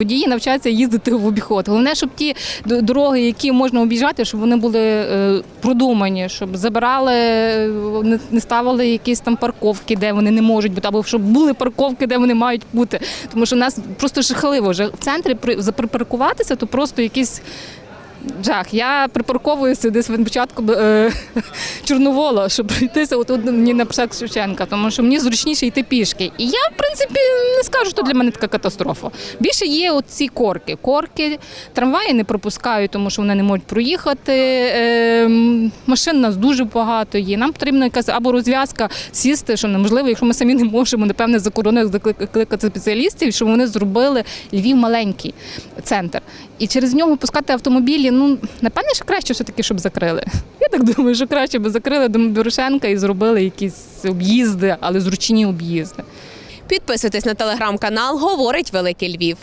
Водії навчаються їздити в обіход. Головне, щоб ті дороги, які можна об'їжджати, щоб вони були е, продумані, щоб забирали, е, не, ставили якісь там парковки, де вони не можуть бути, або щоб були парковки, де вони мають бути. Тому що в нас просто жахливо вже в центрі при заприпаркуватися, то просто якийсь. Жах, я припарковуюся десь від початку е, Чорновола, щоб пройтися отут мені на Псак Шевченка, тому що мені зручніше йти пішки. І я, в принципі, не скажу, що для мене така катастрофа. Більше є оці корки. Корки, трамваї не пропускають, тому що вони не можуть проїхати. Е, машин нас дуже багато є. Нам потрібна якась або розв'язка сісти, що неможливо, якщо ми самі не можемо, напевне, за кордону закликати спеціалістів, щоб вони зробили Львів маленький центр. І через нього пускати автомобілі, ну напевне, що краще все-таки, щоб закрили. Я так думаю, що краще би закрили до Дорошенка і зробили якісь об'їзди, але зручні об'їзди. Підписуйтесь на телеграм-канал Говорить Великий Львів.